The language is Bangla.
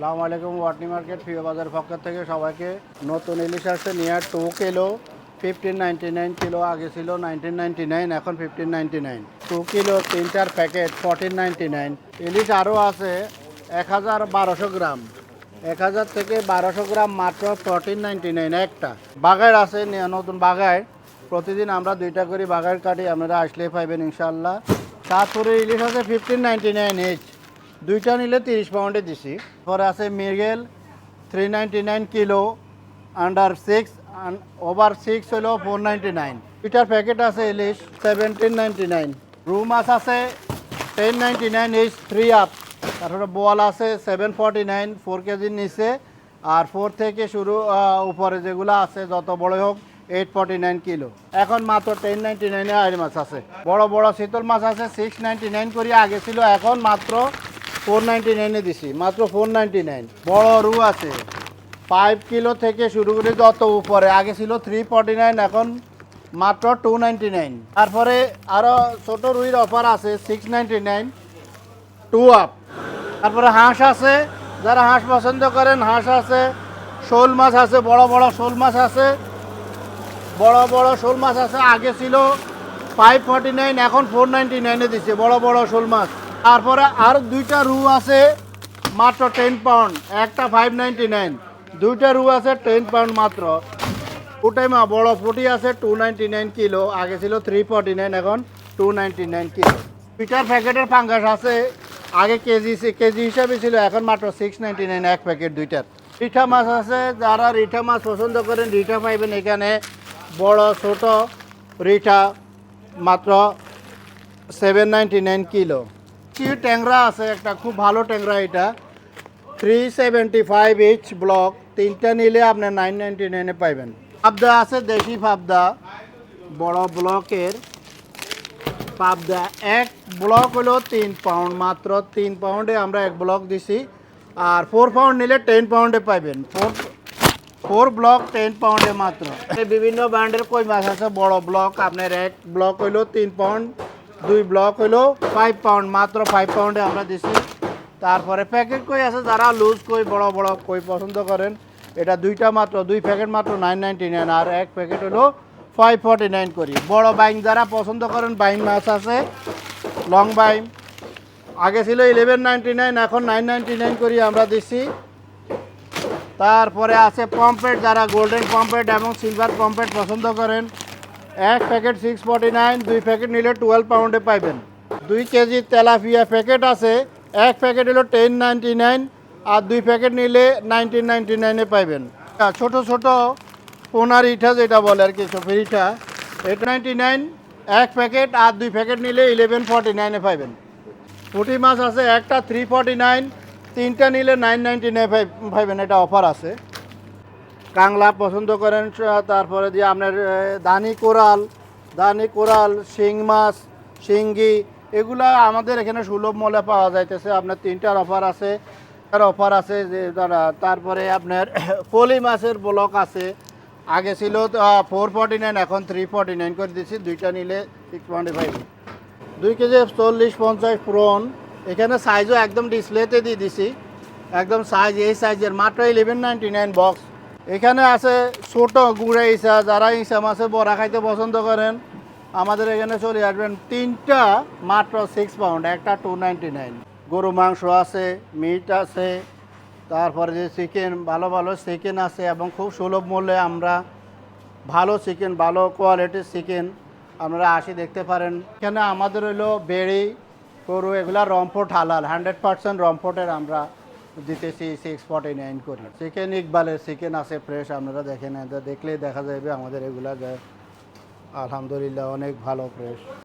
সালামু আলাইকুম, ওয়াটনি মার্কেট প্রিয় বাজার পক্ষ থেকে সবাইকে নতুন ইলিশ আসছে, near two kilo fifteen ninety nine kilo, আগে ছিল নাইনটিন নাইনটি নাইন এখন fifteen ninety nine two kilo, তিনটার প্যাকেট ফোরটিন নাইনটি নাইন ইলিশ আরও আছে এক হাজার বারোশো গ্রাম। এক হাজার থেকে বারোশো গ্রাম মাত্র ফোরটিন নাইনটি নাইন একটা। বাগার আছে নতুন বাগায় প্রতিদিন আমরা দুইটা করে বাগার কাটি, আপনারা আসলে পাইবেন ইনশাল্লাহ তারপরে ইলিশ আছে ফিফটিন নাইনটি নাইন এইচ দুইটা নিলে তিরিশ পাউন্ডে দিছি। পরে আছে মিরগেল three ninety nine kilo under six over six হলো ফোর নাইনটি নাইন দুইটার প্যাকেট আছে ইলিশ সেভেন্টিন নাইনটি নাইন রু মাছ আছে ten ninety nine H three up তারপরে বোয়াল আছে সেভেন ফর্টি নাইন ফোর কেজির নিচে। আর ফোর থেকে শুরু উপরে যেগুলো আছে, যত বড় হোক এইট ফর্টি নাইন কিলো এখন মাত্র টেন নাইনটি নাইনে আড়ি মাছ আছে। বড় বড় শীতল মাছ আছে সিক্স নাইনটি নাইন করে, আগে ছিল, এখন মাত্র ফোর নাইনটি নাইনে দিছি, মাত্র ফোর নাইনটি নাইন। বড় রু আছে। ফাইভ কিলো থেকে শুরু করে যত উপরে, আগে ছিল থ্রি ফর্টি নাইন, এখন মাত্র টু নাইনটি নাইন। তারপরে আরও ছোটো রুইয়ের অফার আছে, six ninety nine, two up. তারপরে হাঁস আছে, যারা হাঁস পছন্দ করেন, হাঁস আছে, শোল মাছ আছে, বড় বড় শোল মাছ আছে, বড় বড় শোল মাছ আছে, আগে ছিল ফাইভ ফর্টি নাইন, এখন ফোর নাইনটি নাইনে দিচ্ছে বড় বড় শোল মাছ। তারপরে আর দুইটা রু আছে মাত্র টেন পাউন্ড একটা ফাইভ নাইনটি নাইন দুইটা রু আছে টেন পাউন্ড মাত্র। ওটাই মা বড় ফুটি আছে টু নাইনটি নাইন কিলো, আগে ছিল থ্রি ফর্টি নাইন এখন টু নাইনটি নাইন কিলো। পিটার প্যাকেটের ফাঙ্গাস আছে, আগে কেজি কেজি হিসাবে ছিল, এখন মাত্র সিক্স নাইনটি নাইন এক প্যাকেট দুইটার। রিঠা মাছ আছে, যারা রিঠা মাছ পছন্দ করেন, রিঠা পাইবেন এখানে। বড়, ছোট রিঠা মাত্র সেভেন নাইনটি নাইন কিলো। কি ট্যাংরা আছে, একটা খুব ভালো ট্যাংরা এটা। Three seventy five each block তিনটা নিলে আপনি নাইন নাইনটি নাইনে পাইবেন। পাবদা আছে দেশি পাবদা, বড় ব্লকের পাবদা এক ব্লক হলো তিন পাউন্ড মাত্র তিন পাউন্ডে আমরা এক ব্লক দিছি। আর ফোর পাউন্ড নিলে টেন পাউন্ডে পাইবেন। ফোর ফোর ব্লক টেন পাউন্ডে মাত্র। এই বিভিন্ন ব্র্যান্ডের কই মাছ আছে, বড় ব্লক আপনার এক ব্লক হইল তিন পাউন্ড দুই ব্লক হইল ফাইভ পাউন্ড মাত্র ফাইভ পাউন্ডে আমরা দিছি। তারপরে প্যাকেট কই আছে? যারা লুজ কই, বড় বড় কই পছন্দ করেন, এটা দুইটা মাত্র, দুই প্যাকেট মাত্র নাইন নাইনটি নাইন আর এক প্যাকেট হলো ফাইভ ফর্টি নাইন করি। বড় বাইং যারা পছন্দ করেন বাইং মাছ আছে লং বাইং আগে ছিল ইলেভেন নাইনটি নাইন এখন নাইন নাইনটি নাইন করি আমরা দিচ্ছি তারপরে আছে পম্পেট যারা গোল্ডেন পম্পেট এবং সিলভার পম্পেট পছন্দ করেন এক প্যাকেট সিক্স ফর্টি নাইন দুই প্যাকেট নিলে টুয়েলভ পাউন্ডে পাইবেন। দুই কেজি তেলাপিয়া প্যাকেট আছে, এক প্যাকেট হলো টেন নাইন আর দুই প্যাকেট নিলে নাইনটিন নাইনটি নাইনে পাইবেন। ছোট ছোট পোনার ইঠা যেটা বলে আর কি, চোখের ইঠা এইট নাইনটি নাইন এক প্যাকেট, আর দুই প্যাকেট নিলে ইলেভেন ফর্টি নাইনে পাইবেন। পুঁটি মাছ আছে, একটা থ্রি ফর্টি নাইন তিনটা নিলে নাইন নাইনটি নাইন পাইবেন, এটা অফার আছে। কাংলা পছন্দ করেন তারপরে দিয়ে আপনার দানি কোরাল দানি কোরাল, শিং মাছ, শিঙ্গি, এগুলা আমাদের এখানে সুলভ মূল্যে পাওয়া যাইতেছে। আপনার তিনটার অফার আছে তার অফার আছে যে তারা তারপরে আপনার পলি মাছের ব্লক আছে। আগে ছিল ফোর ফর্টি নাইন এখন থ্রি ফর্টি নাইন করে দিচ্ছি দুইটা নিলে সিক্স টোয়েন্টি ফাইভ দুই কেজি চল্লিশ পঞ্চাশ পুরন। এখানে সাইজও একদম ডিসপ্লেতে দিয়ে দিছি। একদম সাইজ এই সাইজের মাত্র ইলেভেন নাইনটি নাইন বক্স এখানে আছে ছোট গুঁড়ে ইসা যারা ইসা মাছে বড়া খাইতে পছন্দ করেন, আমাদের এখানে চলে আসবেন তিনটা মাত্র সিক্স পাউন্ড একটা টু নাইন গরু মাংস আছে মিট আছে, তারপরে যে চিকেন ভালো ভালো চিকেন আছে এবং খুব সুলভ মূল্যে আমরা ভালো চিকেন ভালো কোয়ালিটির চিকেন আপনারা আসি দেখতে পারেন। এখানে আমাদের হলো বেড়ি, গরু, এগুলা রমফোর্ট হালাল হান্ড্রেড পার্সেন্ট রমফোর্টের আমরা দিতেছি সিক্স ফর্টি নাইন করি। চিকেন ইকবালের চিকেন আছে ফ্রেশ আপনারা দেখেন দেখলেই দেখা যাবে আমাদের এগুলা আলহামদুলিল্লাহ, অনেক ভালো ফ্রেশ